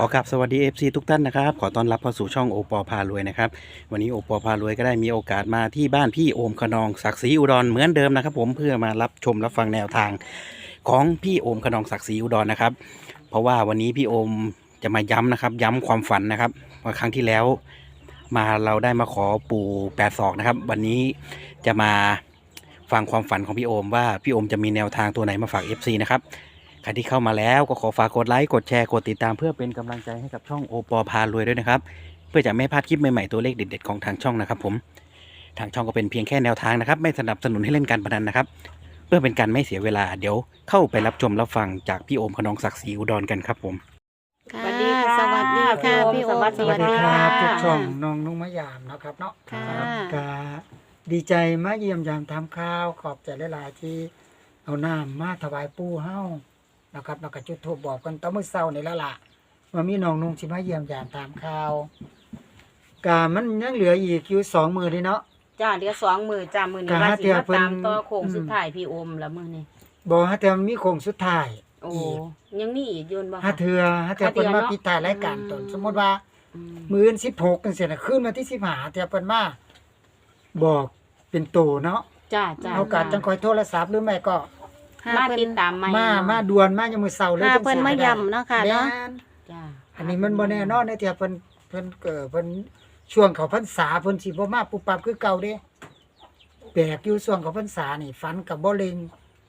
ขอกราบสวัสดี FC ทุกท่านนะครับ ขอต้อนรับเข้าสู่ช่องโอปอพารวยนะครับ วันนี้โอปอพารวยก็ได้มีโอกาสมาที่บ้านพี่โอมขนองศักดิ์ศรีอุดรเหมือนเดิมนะครับ ผมเพื่อมารับชมรับฟังแนวทางของพี่โอมขนองศักดิ์ศรีอุดรนะครับ เพราะว่าวันนี้พี่โอมจะมาย้ำนะครับ ย้ำความฝันนะครับว่าครั้งที่แล้ว มาเราได้มาขอปู่แปดศอกนะครับ วันนี้จะมาฟังความฝันของพี่โอมว่าพี่โอมจะมีแนวทางตัวไหนมาฝาก FC นะครับ รที่เข้ามาแล้วก็ขอฝากกดไลค์กดแชร์กดติดตามเพื่อเป็นกำลังใจให้กับช่องโอปอพารวยด้วยนะครับ เพื่อจะไม่พลาดคลิปใหม่ๆตัวเลขเด็ดๆของทางช่องนะครับผมทางช่องก็เป็นเพียงแค่แนวทางนะครับ ไม่สนับสนุนให้เล่นการพนันนะครับ เพื่อเป็นการไม่เสียเวลาเดี๋ยวเข้าไปรับชมรับฟังจากพี่โอมขนองศักดิ์ศรีอุดรกันครับผมค่ะสวัสดีค่ะสวัสดีค่ะพี่พี่โอโอมมสวัสดีสครัวัสบดีทุกค่ะช่องน้องนุ่งมะยามนะครับเนาะค่ะก็ดีใจมาเยี่ยมยามทำข้าวขอบใจหลายๆที่เอาน้ำมาถวายปู่เฮา นะครับแล้วก็จุดธูปบอกกันตอนมื้อเช้านี่แล้วล่ะว่ามีน้องนุ่งสิมาเยี่ยมยามตามข้าวกามันยังเหลืออีกอยู่สองมือนี่เนาะ จ้าเดี๋ยวสองมือจ้ามือนี้ก็ว่าหาสิเทื่อมาเพิ่น ตามต่อโค้งอืมสุดท้ายพี่โอมละมือนี้บอกฮะเทื่อมีโค้งสุดท้าย โอ้อีก ยังมีอีกอยืนบ่ฮะคะเทื่อฮะเทื่อหาเทื่เพิ่อนมาเนาะปิดท้ายรายการตนสมมุติว่า อืมมื้ออน16จังซี่น่ะคืนวันที่15เทื่อเพิ่นมาบอกเป็นโตเนาะจ้าจ้าโอกาสจังคอยโทรศัพท์หรือไม่ก็ ห้ามาเพิ่ตินดตามใหม่มามาด่วนมายังมือเสาร์เลยห้าจังเพิ่นสิมาได้ย้ำเนาะค่ะเนาะ แม่นจ้าอันนี้มันบ่แน่นอนในเที่ยเพิ่นเพิ่นเกิดเพิ่นช่วงเขาพรรษาเพิ่นสิบ่มาปุบปับคือเก่าเด้แปลกอยู่ช่วงเขาพรรษานี่ฝันกับบ่เล็ง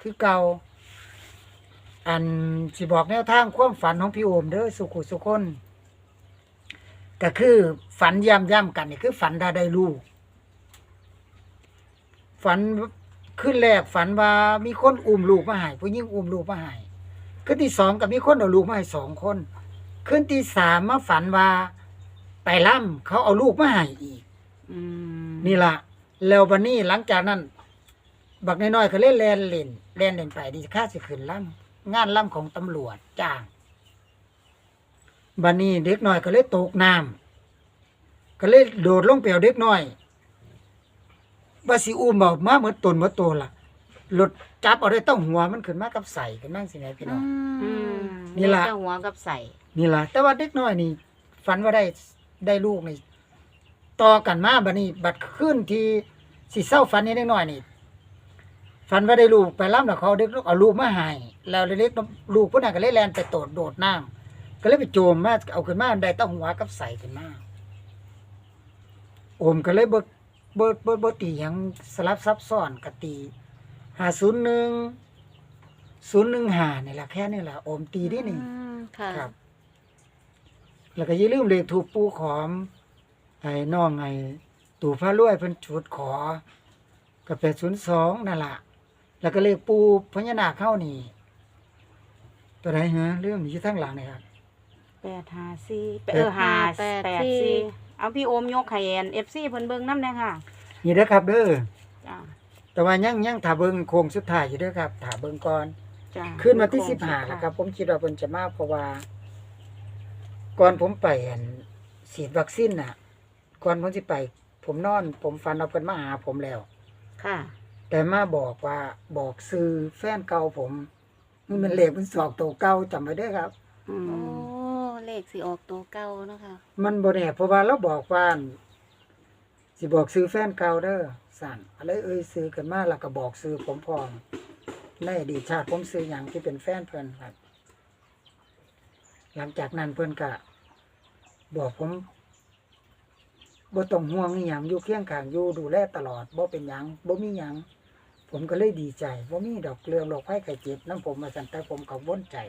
คือเก่าอันสิบอกแนวทางความฝันของพี่โอมเด้อสุขุสุคนก็คือฝันย่ำๆกันนี่คือฝันได้ได้ลูก ฝัน ขึ้นแรกฝันว่ามีคนอุ้มลูกมาให้ผู้หญิงอุ้มลูกมาให้ขึ้นที่สองกับมีคนเอาลูกมาให้สองคน ขึ้นที่สามมาฝันว่าไปล่ำเขาเอาลูกมาให้อีก อืมนี่ล่ะแล้วบันนี้หลังจากนั้น บักน้อยๆก็เล่นแลนเล่นแลนเล่นไปดีค่าสิขึ้นล่ำงานล่ำของตำรวจจ้างบันนี้เด็กน้อยก็เลยตกน้ำก็เลยโดดลงเปียวเด็กน้อย ว่าสิอุ้มเอามาเหมือนตนเหมือนโตล่ะรถจับเอาได้ต้องหัวมันขึ้นมากับใส่ขึ้นมาสิไหนพี่น้อง อือืมมนี่ล่ะ เจ้าหัวกับใส่นี่ล่ะแต่ว่าเด็กน้อยนี่ฝันว่าได้ได้ลูกนี่ต่อกันมาบัดนี้ บัดขึ้นที่สิเศร้าฝันนี้เด็กน้อยนี่ฝันว่าได้ลูกไปรับแล้วเขาเด็กเอาลูกมาให้แล้วเล็กๆลูกพวกนั้นก็เลยแลนไปโตดโดดน้ำก็เลยไปโจมมาเอาขึ้นมาได้ต้องหัวกับใส่ขึ้นมาโอมก็เลยบ่ บ่บ่บ่ตีหยังสลับซับซ้อนกะตี501 015นี่ล่ะแค่นี้ล่ะโอมตีได้นี่ อืมค่ะครับ แล้วก็อย่าลืมเลขถูกปูขอมไอ้น้องไอ้ตู่พระรวยเพิ่นจุดขอกับแปดศูนย์สองนั่นล่ะ แล้วก็เลขปูพญานาคเข้านี่ ตัวไหนฮะเรื่องนี้อยู่ทั้งหลังนี่ครับแปดห้าสี่แปดเออห้าแปดแปดสี่สี่ เอาพี่โอมยกไข่แอนเอฟซีเพิ่นเบิ่งน้ำเลยค่ะนี่เด้อครับเด้อจ้าแต่ว่ายังยังถ้าเบิ่งโค้งสุดท้ายอยู่เด้อครับถ้าเบิ่งก่อนจ้าขึ้นมาที่โงสิบห้าสุดท้ยแล้วครับ ผมคิดว่าเพิ่นจะมาเพราะว่า ก่อนผมไปอันฉีดวัคซีนน่ะ ก่อนผมสิไป ผมนอน ผมฝันเอาเพิ่นมาหาผมแล้ว ค่ะ แต่มาบอกว่าบอกซื้อแฟนเก่าผมนี่มันเลขมันสอกตัวเก่าจำไว้เด้อครับ อืโอ้ม เลขสิออกตัวเก่าเนาะค่ะ มันบ่แน่เพราะว่าเราบอกว่าสิบอกซื้อแฟนเก่าเด้อสั่นอะไรเอ่ยซื้อกันมาแล้วก็บอกซื้อผมพร้อมในอดีตชาติผมซื้อหยังที่เป็นแฟนเพิ่นครับ หลังจากนั้นเพิ่นก็บอกผมบ่ต้องห่วงอหยังอยู่เคียงข้างอยู่ดูแลตลอดบ่เป็นหยังบ่มีหยังผมก็เลยดีใจว่ามีดอกเรืองดอกไผ่ไข่เจ็บน้ำผมมาสั่นแต่ผมก็ว่นใจ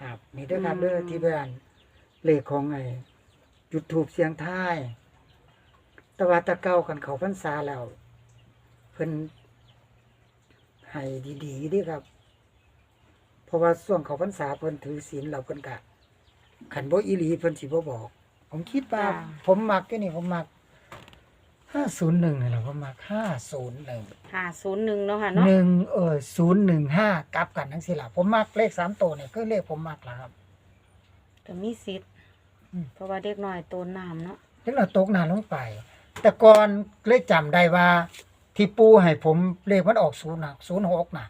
ครับนี่เด้อครับอืมเด้อที่บ้านเลขของไอ้จุดถูกเสียงท้ายแตะวาแตะเก้ากันเขาพรรษาแล้วเพิ่นให้ดีๆเดีครับ เพราะว่าส่วงเขาพรรษาเพิ่นถือศีลแล้วเพิ่นกะขันบ่อีหลีเพิ่นสิบ่บอก ผมคิดว่าจ้าผมมักที่นี่ผมมัก ห้าศูนย์หนึ่งนี่แหละผมมักห้าศูนย์หนึ่งห้าศูนย์หนึ่งเนาะค่ะเนาะหนึ่งเออศูนย์หนึ่งห้ากลับกันทั้งสี่ละผมมักเลขสามตัวเนี่ยคือเลขผมมักละครับก็มีสิทธิ์อืม เพราะว่าเด็กน้อยโตนน้ำเนาะเลขเราตกนานลงไป แต่ก่อนเลยจำได้ว่า ที่ปูให้ผมเลขมันออกศูนย์นะศูนย์หกนะ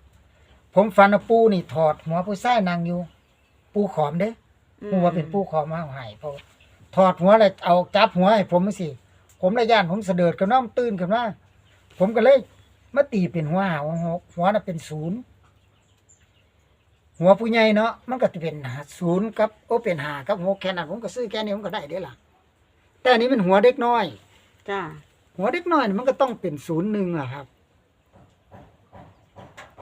ผมฟันว่าปูนี่ถอดหัวผู้ชายนางอยู่ ปูขอมเด้อฮู้ว่าเป็นปู่ขอมาเอาให้เพราะถอดหัวแล้วเอาจับหัวให้ผมจังซี่ ผมเลยย่านผมเสดิร์ดกับน้องตื่นขึ้นมาผมก็เลยมาตีเป็นหัวหาหัวหกหัวน่ะเป็นศูนย์หัวผู้ใหญ่เนาะมันก็จะเป็นศูนย์กับโอเป็นหากับหกแค่นั้นผมก็ซื้อแค่นี้ผมก็ได้เด้อล่ะ แต่อันนี้มันหัวเด็กน้อย จ้า หัวเด็กน้อยนี่มันก็ต้องเป็นศูนย์หนึ่งอะครับ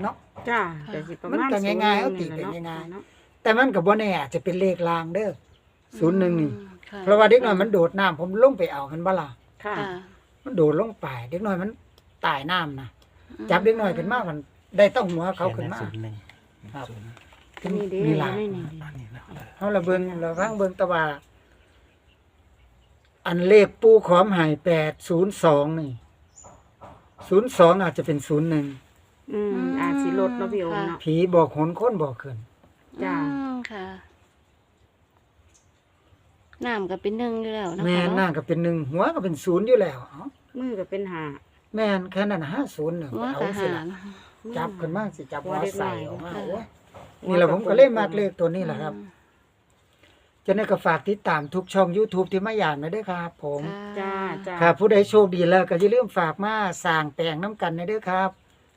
เนาะ จ้าแต่สิประมาณมันก็ง่ายๆเอาตีศูเป็นย์หงง่ายๆเนาะแต่มันกับบ่แน่อาจจะเป็นเลขลางเด้อศูนย์หนึ่งนี่ค่เพราะว่าเด็กน้อยมันโดดน้ำผมลงไปเอามันบ่ล่ะ ค่ะ ค่ะ มันโดดลงไปเด็กน้อยมันตายน้ำนะจับเด็กน้อยขึ้นมามันได้ต้องหัวเขาขึ้นมา ศูนย์หนึ่งครับ ศูนย์นี่เด้นี่ล่ะนี่นี่อันนี้นะเฮาละเบิ่งละฟังเบิ่งแตะว่าอันเลขปูขอมหาย802นี่02อาจจะเป็น01อืมอาจสิลดเนาะพี่โอมเนาะ ผีบอกหนคนบอกขึ้นจ้าอืมค่ะ น้ำก็เป็นหนึ่งอยู่แล้วนะคะแม่นหน้าก็เป็นหนึ่งหัวก็เป็นศูนย์อยู่แล้วเอ้ามือก็เป็นหาแม่นแค่นั้นห้าศูนย์หนึ่งหัวเอากะสิหาล่ะรจับขึ้นมาสิจับหัวหัวเด็กน้ใส่อยออกมาค่ะโอ้ยนี่แหละผมก็เล่นมากเลขตัวนี้แหละครับ จะได้ก็ฝากติดตามทุกช่อง YouTube ที่มาอย่างนะเด้อครับ ผม จ้าจ้าครับผู้ใดโชคดีแล้วก็อย่าลืมฝากมาสร้างแปลงน้ำกันนะเด้อครับ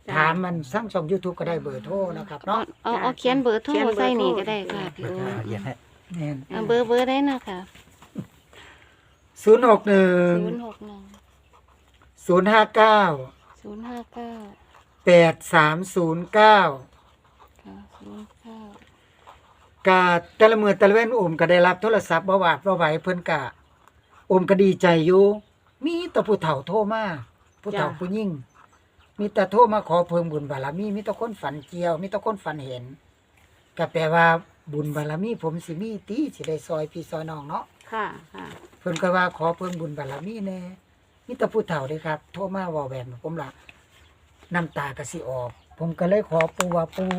จ้ะถามมันสร้างช่อง YouTube ก็ได้เบอร์โทรนะครับเอาเนาะ เอาเอาเขียนเบอร์โทรเขียนเบอร์โทรใส่นี่ก็ได้ค่ะพี่เปิดโอรายละเอียดให้ แม่นเอาเบอร์เบอร์ได้นะคะศูนย์หกหนึ่งศูนย์หกหนึ่งศูนย์ห้าเก้าศูนย์ห้าเก้าแปดสามศูนย์เก้าค่ะศูนย์เก้ากะแต่ละมือแต่ละเว้นโอมก็ได้รับโทรศัพท์บ่วาดบ่ไหวเพิ่นกะโอมก็ดีใจอยู่มีแต่ผู้เฒ่าโทรมาผู้เฒ่าจ้ะผู้ยิ่ง มีแต่โทรมาขอเพิ่มบุญบารมีมีแต่คนฝันเกี่ยว มีแต่คนฝันเห็นก็แปลว่าบุญบารมีผมสิมีตีสิได้ซอยพี่ซอยน้องเนาะค่ะค่ะเพิ่นก็ว่าขอเพิ่มบุญบารมีแน่มีแต่ผู้เฒ่าเด้ครับ โทรมาเว้าแบบผมล่ะน้ำตาก็สิออก ผมก็เลยขอปู่ว่าปู่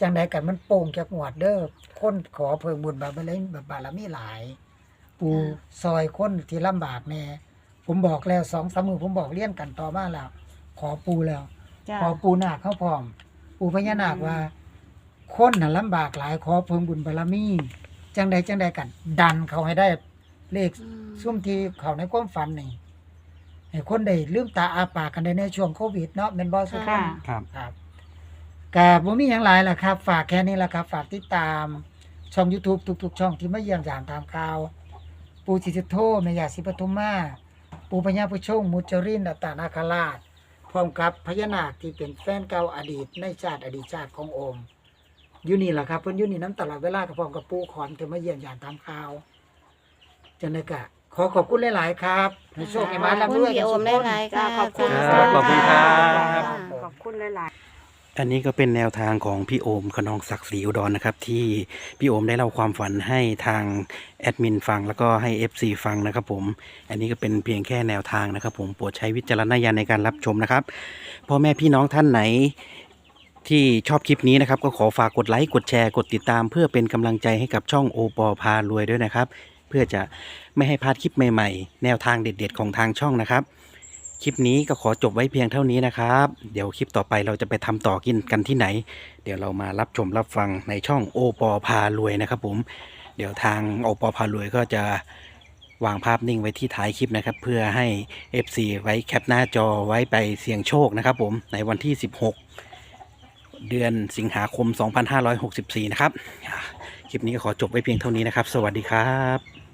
จังใดกันมันโป่งจากหวดเด้อคนขอเพิ่มบุญบารมีบารมีหลาย ปู่ซอยคนที่ลำบากแน่ผมบอกแล้วสองสามมือผมบอกเลี่ยนกันต่อมาแล้ว ขอปู่แล้วจ้าขอปู่นาคเข้าพร้อม ปู่พญานาคว่า คนน่ะลำบากหลายขอเพิ่มบุญบารมีจังใดจังใดกัน ดันเขาให้ได้เลขอืมซุ่มที่เขาในความฝันนี่ให้คนได้ลืมตาอาปากกันได้ในช่วงโควิดเนาะเป็นบอสุค่ะ ครับ ครับกาบ่มีหยังหลายล่ะครับ ฝากแค่นี้ล่ะครับ ฝากติดตามช่อง YouTube ทุกๆ ช่องที่มาเยี่ยมยามตามข่าว ปูสิทธโทแม่ยาศิปทุมมา ปูพญาผู้ชงมุจรินอัตตานาคราช พร้อมกับพญานาคที่เป็นแฟนเก่าอดีตในชาติอดีตชาติของโอม อยู่นี่แหละครับเพิ่นอยู่นี่น้ำตลอดเวลากับพร้อมกับปูขอนที่มาเยี่ยมยามตามข่าวจังได๋ก็ขอขอบคุณหลาย ๆ ครับให้โชคให้มาขอบร่ำคุรณวยพี่กันโอทุมกได้คนหลายๆจ้าค่ะขอบคุณครับขอบคุณครับ ขอบคุณหลาย อันนี้ก็เป็นแนวทางของพี่โอมขนองศักดิ์ศรีอุดรนะครับ ที่พี่โอมได้เล่าความฝันให้ทางแอดมินฟังแล้วก็ให้ FC ฟังนะครับผมอันนี้ก็เป็นเพียงแค่แนวทางนะครับผมโปรดใช้วิจารณญาณในการรับชมนะครับพ่อแม่พี่น้องท่านไหน ที่ชอบคลิปนี้นะครับ ก็ขอฝากกดไลค์กดแชร์กดติดตาม เพื่อเป็นกำลังใจให้กับช่องโอปอพารวยด้วยนะครับ เพื่อจะไม่ให้พลาดคลิปใหม่ๆ แนวทางเด็ด ๆ ของทางช่องนะครับ คลิปนี้ก็ขอจบไว้เพียงเท่านี้นะครับ เดี๋ยวคลิปต่อไปเราจะไปทำต่อกินกันที่ไหน เดี๋ยวเรามารับชมรับฟังในช่องโอปอพารวยนะครับ ผมเดี๋ยวทางโอปอพารวยก็จะวางภาพนิ่งไว้ที่ท้ายคลิปนะครับ เพื่อให้ FC ไว้แคปหน้าจอไว้ไปเสี่ยงโชคนะครับ ผมในวันที่ 16 เดือนสิงหาคม 2564 นะครับอ่าคลิปนี้ก็ขอจบไว้เพียงเท่านี้นะครับ สวัสดีครับ